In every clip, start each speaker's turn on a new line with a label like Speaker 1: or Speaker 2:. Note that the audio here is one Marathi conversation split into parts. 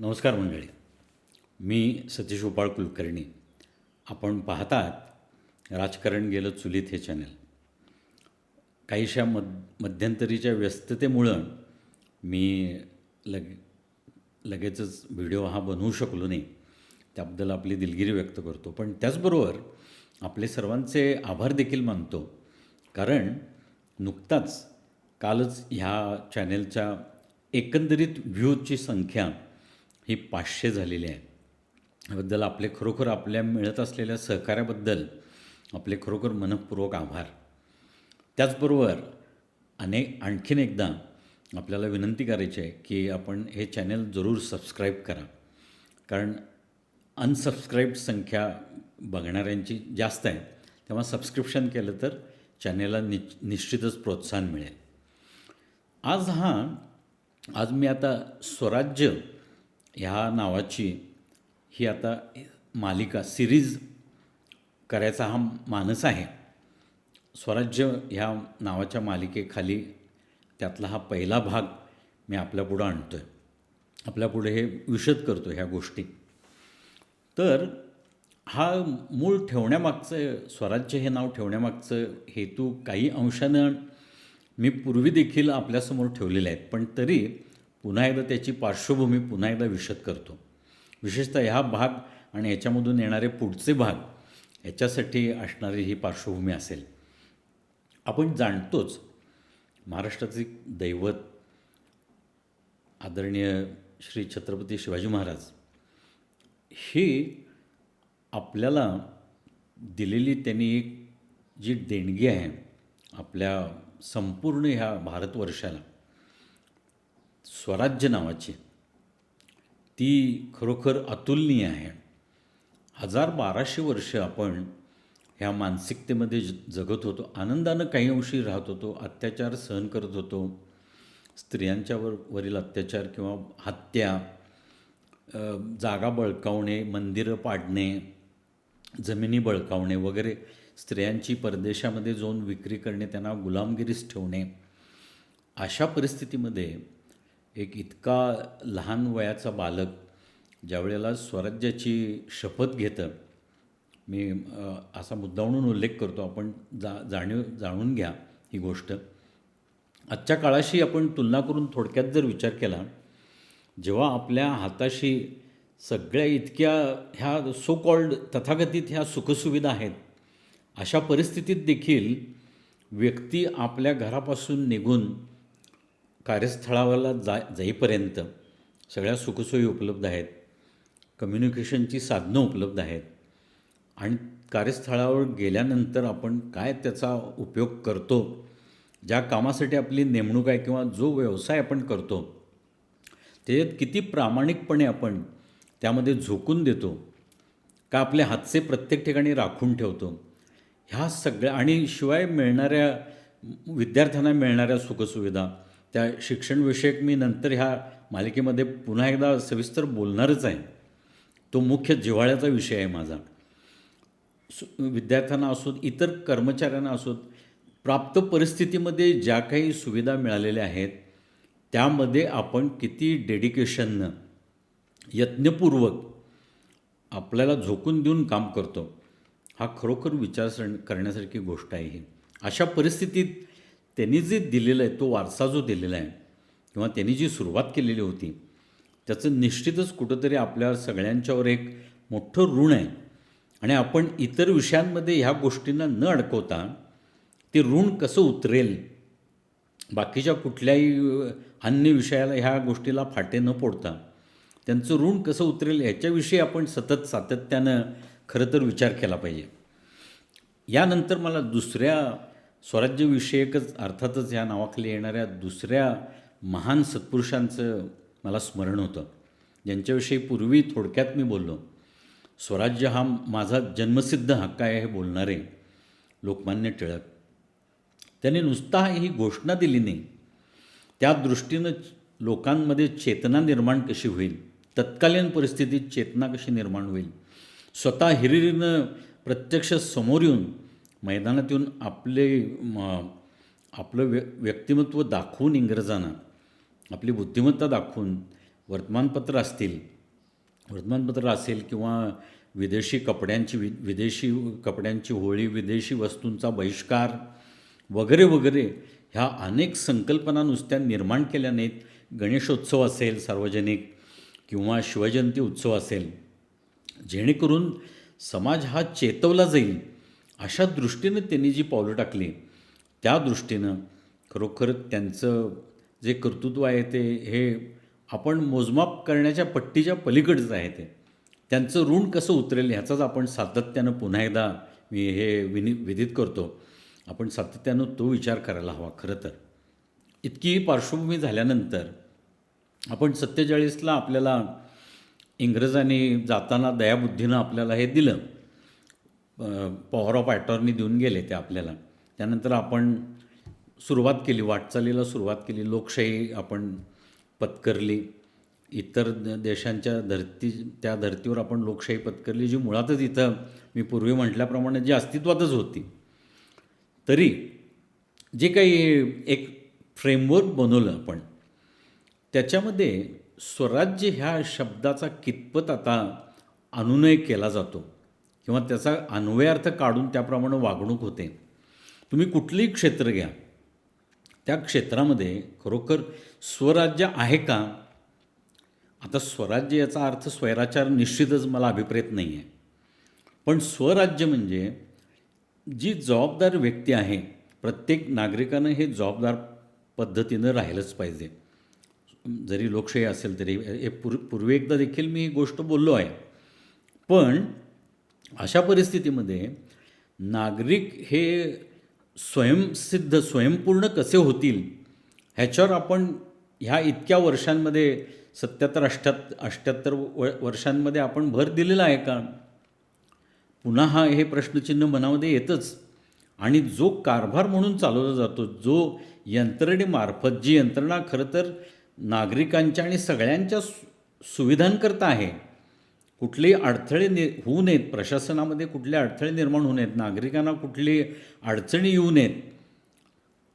Speaker 1: नमस्कार मंडळी. मी सतीश उपाळ कुलकर्णी. आपण पाहतात राजकारण गेलं चुलीत हे चॅनल काहीशा मध मध्यंतरीच्या व्यस्ततेमुळं मी लगे लगेचच व्हिडिओ हा बनवू शकलो नाही. त्याबद्दल आपली दिलगिरी व्यक्त करतो. पण त्याचबरोबर आपले सर्वांचे आभार देखील मानतो. कारण नुकताच कालच ह्या चॅनेलच्या एकंदरीत व्ह्यूची संख्या ही पाचशे झालेली आहे. याबद्दल आपले खरोखर आपल्या मिळत असलेल्या सहकार्याबद्दल आपले खरोखर मनपूर्वक आभार. त्याचबरोबर अनेक आणखीन एकदा आपल्याला विनंती करायची आहे की आपण हे चॅनल जरूर सबस्क्राईब करा. कारण अनसबस्क्राईब संख्या बघणाऱ्यांची जास्त आहे. तेव्हा सबस्क्रिप्शन केलं तर चॅनेलला नि निश्चितच प्रोत्साहन मिळेल. आज हा आज मी आता स्वराज्य ह्या नावाची ही आता मालिका सिरीज करायचा हा मानस आहे. स्वराज्य ह्या नावाच्या मालिकेखाली त्यातला हा पहिला भाग मी आपल्यापुढं आणतो आहे आपल्यापुढे हे विशद करतो ह्या गोष्टी. तर हा मूळ ठेवण्यामागचं स्वराज्य हे नाव ठेवण्यामागचं हेतू काही अंशानं मी पूर्वी देखील आपल्यासमोर ठेवलेले आहेत. पण तरी पुन्हा एकदा त्याची पार्श्वभूमी पुन्हा एकदा विशद करतो. विशेषतः ह्या भाग आणि याच्यामधून येणारे पुढचे भाग याच्यासाठी असणारी ही पार्श्वभूमी असेल. आपण जाणतोच महाराष्ट्राचे दैवत आदरणीय श्री छत्रपती शिवाजी महाराज ही आपल्याला दिलेली त्यांनी एक जी देणगी आहे आपल्या संपूर्ण ह्या भारतवर्षाला स्वराज्य नावाची. ती खरोखर अतुलनीय आहे. हजार बाराशे वर्ष आपण ह्या मानसिकतेमध्ये जगत होतो. आनंदानं काही अंशी राहत होतो. अत्याचार सहन करत होतो. स्त्रियांच्यावर वरील अत्याचार किंवा हत्या जागा बळकावणे मंदिरं पाडणे जमिनी बळकावणे वगैरे स्त्रियांची परदेशामध्ये जाऊन विक्री करणे त्यांना गुलामगिरीस ठेवणे अशा परिस्थितीमध्ये एक इतका लहान वयाचा बालक ज्यावेळेला स्वराज्याची शपथ घेतं मी असा असा म्हणून उल्लेख करतो. आपण जा जाणीव जाणून घ्या ही गोष्ट. आजच्या काळाशी आपण तुलना करून थोडक्यात जर विचार केला जेव्हा आपल्या हाताशी सगळ्या इतक्या ह्या सो कॉल्ड तथाकथित ह्या सुखसुविधा आहेत अशा परिस्थितीत देखील व्यक्ती आपल्या घरापासून निघून कार्यस्थळाला जा जाईपर्यंत सगळ्या सुखसोयी उपलब्ध आहेत कम्युनिकेशनची साधनं उपलब्ध आहेत आणि कार्यस्थळावर गेल्यानंतर आपण काय त्याचा उपयोग करतो ज्या कामासाठी आपली नेमणूक आहे किंवा जो व्यवसाय आपण करतो त्याच्यात किती प्रामाणिकपणे आपण त्यामध्ये झोकून देतो का आपले हातचे प्रत्येक ठिकाणी राखून ठेवतो ह्या सगळ्या आणि शिवाय मिळणाऱ्या विद्यार्थ्यांना मिळणाऱ्या सुखसुविधा त्या शिक्षणविषयक मी नंतर ह्या मालिकेमध्ये पुन्हा एकदा सविस्तर बोलणारच आहे. तो मुख्य जिव्हाळ्याचा विषय आहे माझा. सु विद्यार्थ्यांना असोत इतर कर्मचाऱ्यांना असोत प्राप्त परिस्थितीमध्ये ज्या काही सुविधा मिळालेल्या आहेत त्यामध्ये आपण किती डेडिकेशननं यत्नपूर्वक आपल्याला झोकून देऊन काम करतो हा खरोखर विचार सर करण्यासारखी गोष्ट आहे ही. अशा परिस्थितीत त्यांनी जे दिलेलं आहे तो वारसा जो दिलेला आहे किंवा त्यांनी जी सुरुवात केलेली होती त्याचं निश्चितच कुठंतरी आपल्या सगळ्यांच्यावर एक मोठं ऋण आहे. आणि आपण इतर विषयांमध्ये ह्या गोष्टींना न अडकवता ते ऋण कसं उतरेल बाकीच्या कुठल्याही अन्य विषयाला ह्या गोष्टीला फाटे न फोडता त्यांचं ऋण कसं उतरेल ह्याच्याविषयी आपण सतत सातत्यानं खरं तर विचार केला पाहिजे. यानंतर मला दुसऱ्या स्वराज्यविषयकच अर्थातच ह्या नावाखाली येणाऱ्या दुसऱ्या महान सत्पुरुषांचं मला स्मरण होतं. ज्यांच्याविषयी पूर्वी थोडक्यात मी बोललो स्वराज्य हा माझा जन्मसिद्ध हक्क आहे हे बोलणारे लोकमान्य टिळक. त्यांनी नुसता ही घोषणा दिली नाही. त्या दृष्टीनं लोकांमध्ये चेतना निर्माण कशी होईल? तत्कालीन परिस्थितीत चेतना कशी निर्माण होईल? स्वतः हिरिरीनं प्रत्यक्ष समोर येऊन मैदानात येऊन आपले म, आपलं व्य व्यक्तिमत्व दाखवून इंग्रजांना आपली बुद्धिमत्ता दाखवून वर्तमानपत्र असतील वर्तमानपत्र असेल किंवा विदेशी कपड्यांची वि विदेशी कपड्यांची होळी विदेशी वस्तूंचा बहिष्कार वगैरे वगैरे ह्या अनेक संकल्पना नुसत्या निर्माण केल्या नाहीत. गणेशोत्सव असेल सार्वजनिक किंवा शिवजयंती उत्सव असेल. जेणेकरून समाज हा चेतवला जाईल. अशा दृष्टीनं त्यांनी जी पावलं टाकली त्या दृष्टीनं खरोखर त्यांचं जे कर्तृत्व आहे ते हे आपण मोजमाप करण्याच्या पट्टीच्या पलीकडचं आहे ते. त्यांचं ऋण कसं उतरेल ह्याचाच आपण सातत्यानं पुन्हा एकदा मी हे विनि विदित करतो. आपण सातत्यानं तो विचार करायला हवा खरं तर. इतकी पार्श्वभूमी झाल्यानंतर आपण सत्तेचाळीसला आपल्याला इंग्रजांनी जाताना दयाबुद्धीनं आपल्याला हे दिलं. पॉवर ऑफ ॲटॉर्नी देऊन गेले ते आपल्याला. त्यानंतर आपण सुरुवात केली वाटचालीला सुरुवात केली लोकशाही आपण पत्करली. इतर देशांच्या धरती त्या धर्तीवर आपण लोकशाही पत्करली जी मुळातच इथं मी पूर्वी म्हटल्याप्रमाणे जी अस्तित्वातच होती. तरी जे काही एक फ्रेमवर्क बनवलं आपण त्याच्यामध्ये स्वराज्य ह्या शब्दाचा कितपत आता अनुनय केला जातो? किंवा त्याचा अन्वयार्थ काढून त्याप्रमाणे वागणूक होते. तुम्ही कुठलंही क्षेत्र घ्या. त्या क्षेत्रामध्ये खरोखर स्वराज्य आहे का? आता स्वराज्य याचा अर्थ स्वैराचार निश्चितच मला अभिप्रेत नाही आहे पण स्वराज्य म्हणजे जी जबाबदार व्यक्ती आहे प्रत्येक नागरिकानं हे जबाबदार पद्धतीनं राहिलंच पाहिजे. जरी लोकशाही असेल तरी हे पूर्वी एकदा देखील मी ही गोष्ट बोललो आहे. पण अशा परिस्थितीमध्ये नागरिक हे स्वयंसिद्ध स्वयंपूर्ण कसे होतील ह्याच्यावर आपण ह्या इतक्या वर्षांमध्ये सत्याहत्तर अष्ट्यात अष्ट्याहत्तर व वर्षांमध्ये आपण भर दिलेला आहे का? पुन्हा हा हे प्रश्नचिन्ह मनामध्ये येतच. आणि जो कारभार म्हणून चालवला जातो जो यंत्रणेमार्फत जी यंत्रणा खरं तर नागरिकांच्या आणि सगळ्यांच्या सु सुविधांकरता आहे कुठलेही अडथळे नि होऊ नयेत प्रशासनामध्ये कुठले अडथळे निर्माण होऊ नयेत नागरिकांना कुठली अडचणी येऊ नयेत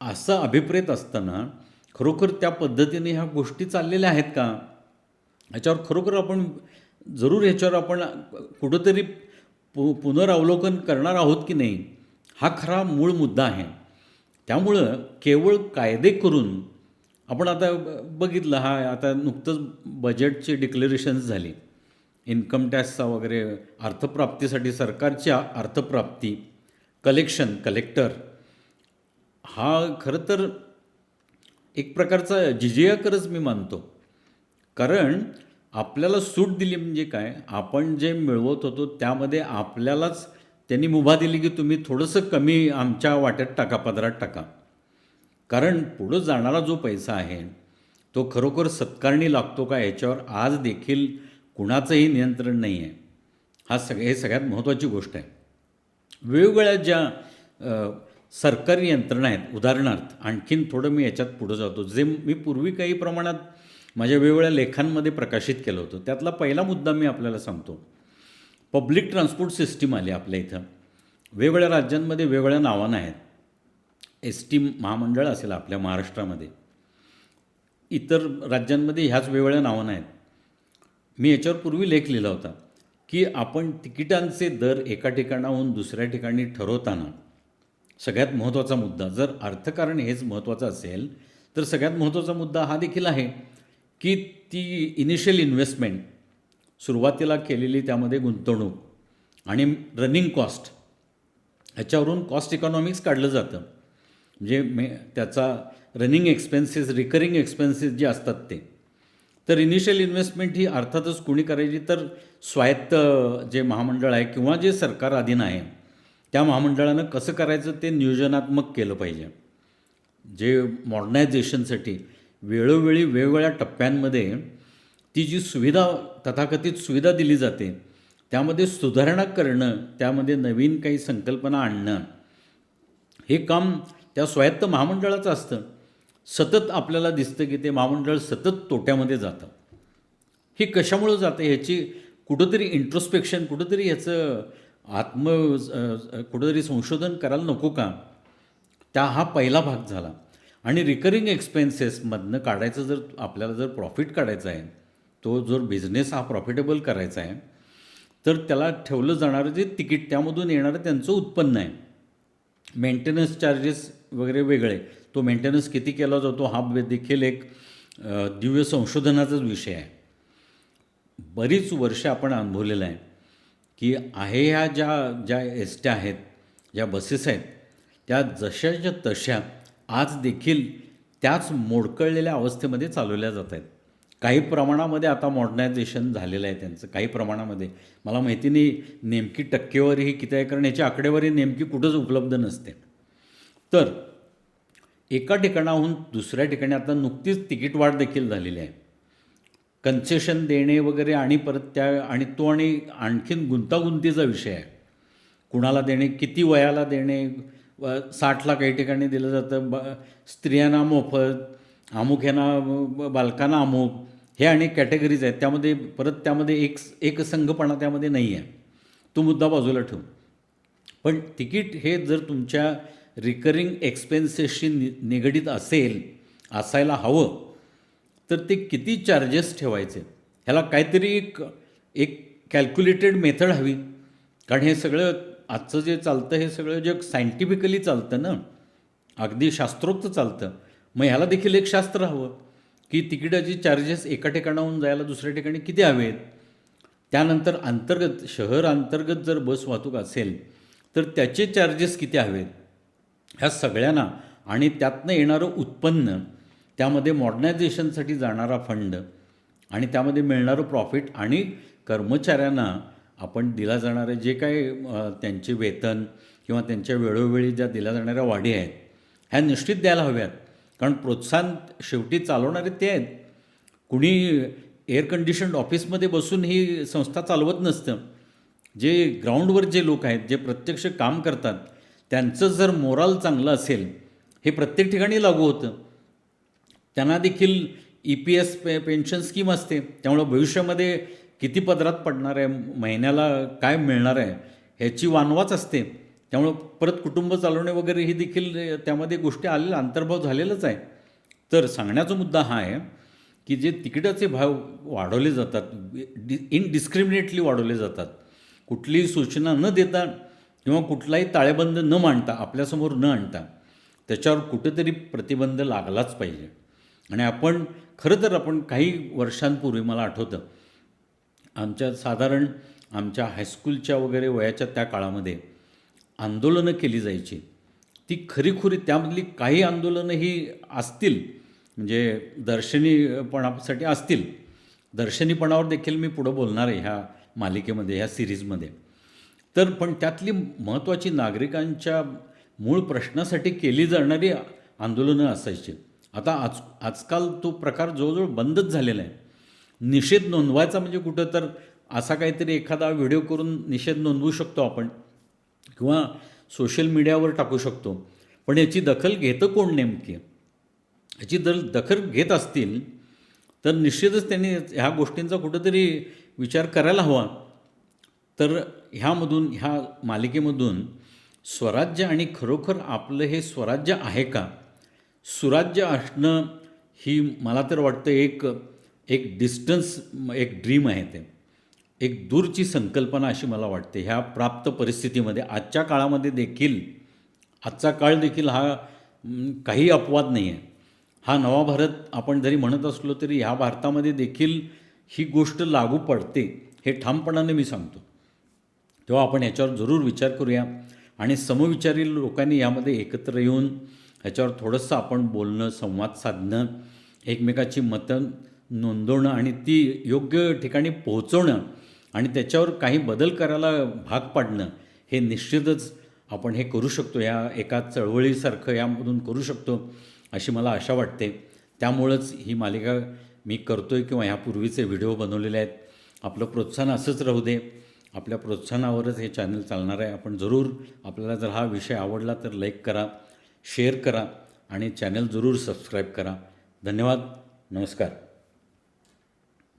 Speaker 1: असं अभिप्रेत असताना खरोखर त्या पद्धतीने ह्या गोष्टी चाललेल्या आहेत का? ह्याच्यावर खरोखर आपण जरूर ह्याच्यावर आपण कुठंतरी पु पुनरावलोकन करणार आहोत की नाही हा खरा मूळ मुद्दा आहे. त्यामुळं केवळ कायदे करून आपण आता ब- बघितलं हा आता नुकतंच बजेटची डिक्लेरेशन्स झाली. इन्कम टॅक्सचा वगैरे अर्थप्राप्तीसाठी सरकारच्या अर्थप्राप्ती कलेक्शन कलेक्टर हा खरं तर एक प्रकारचा जिजियाकरच मी मानतो. कारण आपल्याला सूट दिली म्हणजे काय? आपण जे मिळवत होतो त्यामध्ये आपल्यालाच त्यांनी मुभा दिली की तुम्ही थोडंसं कमी आमच्या वाट्यात टाका पदरात टाका. कारण पुढं जाणारा जो पैसा आहे तो खरोखर सत्कारणी लागतो का याच्यावर आज देखील कुणाचंही नियंत्रण नाही आहे हा सग हे सगळ्यात महत्त्वाची गोष्ट आहे. वेगवेगळ्या ज्या सरकारी यंत्रणा आहेत उदाहरणार्थ आणखीन थोडं मी याच्यात पुढं जातो. जे मी पूर्वी काही प्रमाणात माझ्या वेगवेगळ्या लेखांमध्ये प्रकाशित केलं होतं त्यातला पहिला मुद्दा मी आपल्याला सांगतो. पब्लिक ट्रान्सपोर्ट सिस्टीम आली आपल्या इथं. वेगवेगळ्या राज्यांमध्ये वेगवेगळ्या नावानं आहेत. एस टी महामंडळ असेल आपल्या महाराष्ट्रामध्ये. इतर राज्यांमध्ये ह्याच वेगवेगळ्या नावानं आहेत. मी याच्यावर पूर्वी लेख लिहिला होता की आपण तिकिटांचे दर एका ठिकाणाहून दुसऱ्या ठिकाणी ठरवताना सगळ्यात महत्त्वाचा मुद्दा जर अर्थकारण हेच महत्त्वाचं असेल तर सगळ्यात महत्त्वाचा मुद्दा हा देखील आहे की ती इनिशियल इन्व्हेस्टमेंट सुरुवातीला केलेली त्यामध्ये गुंतवणूक आणि रनिंग कॉस्ट ह्याच्यावरून कॉस्ट इकॉनॉमिक्स काढलं जातं. म्हणजे मे त्याचा रनिंग एक्सपेन्सेस रिकरिंग एक्सपेन्सेस जे असतात ते. तर इनिशियल इन्व्हेस्टमेंट ही अर्थातच कुणी करायची? तर स्वायत्त जे महामंडळ आहे किंवा जे सरकार अधीन आहे त्या महामंडळानं कसं करायचं ते नियोजनात्मक केलं पाहिजे. जे मॉडर्नायझेशनसाठी वेळोवेळी वेगवेगळ्या टप्प्यांमध्ये ती जी सुविधा तथाकथित सुविधा दिली जाते त्यामध्ये सुधारणा करणं त्यामध्ये नवीन काही संकल्पना आणणं हे काम त्या स्वायत्त महामंडळाचं असतं. सतत आपल्याला दिसतं की ते महामंडळ सतत तोट्यामध्ये जातं. हे कशामुळं जातं? ह्याची कुठंतरी इंट्रोस्पेक्शन कुठंतरी ह्याचं आत्म कुठंतरी संशोधन करायला नको का? त्या हा पहिला भाग झाला. आणि रिकरिंग एक्सपेन्सेसमधनं काढायचं जर आपल्याला जर प्रॉफिट काढायचं आहे तो जर बिझनेस हा प्रॉफिटेबल करायचा आहे तर त्याला ठेवलं जाणारं जे तिकीट त्यामधून येणारं त्यांचं उत्पन्न आहे. मेंटेनन्स चार्जेस वगैरे वेगळे. तो मेंटेनन्स किती केला जातो हा देखील एक दिव्य संशोधनाचाच विषय आहे. बरीच वर्ष आपण अनुभवलेलं आहे की आहे ह्या ज्या ज्या एस ट्या आहेत ज्या बसेस आहेत त्या जशाच्या तशा आज देखील त्याच मोडकळलेल्या अवस्थेमध्ये चालवल्या जात आहेत. काही प्रमाणामध्ये आता मॉडर्नायझेशन झालेलं आहे त्यांचं काही प्रमाणामध्ये. मला माहिती नाही नेमकी टक्केवारी ही किती आहे? कारण याची आकडेवारी नेमकी कुठंच उपलब्ध नसते. तर एका ठिकाणाहून दुसऱ्या ठिकाणी आता नुकतीच तिकीट वाढ देखील झालेली आहे. कन्सेशन देणे वगैरे आणि परत त्या आणि तो आणि आणखीन गुंतागुंतीचा विषय आहे. कुणाला देणे किती वयाला देणे साठला काही ठिकाणी दिलं जातं. ब स्त्रियांना मोफत अमुक यांना बालकांना अमुक. हे अनेक कॅटेगरीज आहेत. त्यामध्ये परत त्यामध्ये एक एकसंघपणा त्यामध्ये नाही आहे तो मुद्दा बाजूला ठेवू. पण तिकीट हे जर तुमच्या रिकरिंग एक्सपेन्सेसशी नि निगडीत असेल असायला हवं तर ते किती चार्जेस ठेवायचे? ह्याला काहीतरी एक एक कॅल्क्युलेटेड मेथड हवी. कारण हे सगळं आजचं जे चालतं हे सगळं जग सायंटिफिकली चालतं ना. अगदी शास्त्रोक्त चालतं. मग ह्याला देखील एक शास्त्र हवं. की तिकिटाचे चार्जेस एका ठिकाणाहून जायला दुसऱ्या ठिकाणी किती हवेत त्यानंतर अंतर्गत शहर अंतर्गत जर बस वाहतूक असेल तर त्याचे चार्जेस किती हवेत? ह्या सगळ्यांना आणि त्यातनं येणारं उत्पन्न त्यामध्ये मॉडर्नायझेशनसाठी जाणारा फंड आणि त्यामध्ये मिळणारं प्रॉफिट आणि कर्मचाऱ्यांना आपण दिला जाणारे जे काही त्यांचे वेतन किंवा त्यांच्या वेळोवेळी ज्या दिल्या जाणाऱ्या वाढी आहेत ह्या निश्चित द्यायला हव्यात. कारण प्रोत्साहन शेवटी चालवणारे ते आहेत. कुणी एअर कंडिशन्ड ऑफिसमध्ये बसून ही संस्था चालवत नसतं. जे ग्राउंडवर जे लोक आहेत जे प्रत्यक्ष काम करतात त्यांचं जर मोराल चांगलं असेल हे प्रत्येक ठिकाणी लागू होतं. त्यांना देखील ई पी एस पे पेन्शन स्कीम असते. त्यामुळं भविष्यामध्ये किती पदरात पडणार आहे महिन्याला काय मिळणार आहे ह्याची वानवाच असते. त्यामुळं परत कुटुंब चालवणे वगैरे ही देखील त्यामध्ये गोष्टी आलेल्या अंतर्भाव झालेलाच आहे. तर सांगण्याचा मुद्दा हा आहे की जे तिकिटाचे भाव वाढवले जातात डि इनडिस्क्रिमिनेटली वाढवले जातात कुठलीही सूचना न देता किंवा कुठलाही ताळेबंद न मांडता आपल्यासमोर न आणता त्याच्यावर कुठेतरी प्रतिबंध लागलाच पाहिजे. आणि आपण खरं तर आपण काही वर्षांपूर्वी मला आठवतं आमच्या साधारण आमच्या हायस्कूलच्या वगैरे वयाच्या त्या काळामध्ये आंदोलनं केली जायची. ती खरीखुरी त्यामधली काही आंदोलनं ही असतील म्हणजे दर्शनीपणासाठी असतील. दर्शनीपणावर देखील मी पुढं बोलणार आहे ह्या मालिकेमध्ये ह्या सिरीजमध्ये. तर पण त्यातली महत्त्वाची नागरिकांच्या मूळ प्रश्नासाठी केली जाणारी आंदोलनं असायची. आता आज आजकाल तो प्रकार जवळजवळ बंदच झालेला आहे. निषेध नोंदवायचा म्हणजे कुठं तर असा काहीतरी एखादा व्हिडिओ करून निषेध नोंदवू शकतो आपण. किंवा सोशल मीडियावर टाकू शकतो. पण याची दखल घेतं कोण नेमकी? याची दल दखल घेत असतील तर निश्चितच त्यांनी ह्या गोष्टींचा कुठंतरी विचार करायला हवा. तर ह्यामधून ह्या मालिकेमधून स्वराज्य आणि खरोखर आपलं हे स्वराज्य आहे का? सुराज्य असणं ही मला तर वाटतं एक एक डिस्टन्स एक ड्रीम आहे ते. एक दूरची संकल्पना अशी मला वाटते. ह्या प्राप्त परिस्थितीमध्ये आजच्या काळामध्ये देखील आजचा काळ देखील हा काही अपवाद नाही आहे हा नवा भारत आपण जरी म्हणत असलो तरी ह्या भारतामध्ये देखील ही गोष्ट लागू पडते हे ठामपणाने मी सांगतो. तेव्हा आपण याच्यावर जरूर विचार करूया आणि समविचारी लोकांनी यामध्ये एकत्र येऊन ह्याच्यावर थोडंसं आपण बोलणं संवाद साधणं एकमेकाची मतं नोंदवणं आणि ती योग्य ठिकाणी पोहोचवणं आणि त्याच्यावर काही बदल करायला भाग पाडणं हे निश्चितच आपण हे करू शकतो या एका चळवळीसारखं यामधून करू शकतो अशी मला आशा वाटते. त्यामुळंच ही मालिका मी करतो आहे किंवा ह्यापूर्वीचे व्हिडिओ बनवलेले आहेत. आपलं प्रोत्साहन असंच राहू दे. आपल्या प्रोत्साहनावरच हे चॅनल चालणार आहे. आपण जरूर आपल्याला जर हा विषय आवडला तर लाईक करा शेअर करा आणि चॅनल जरूर सबस्क्राईब करा. धन्यवाद. नमस्कार.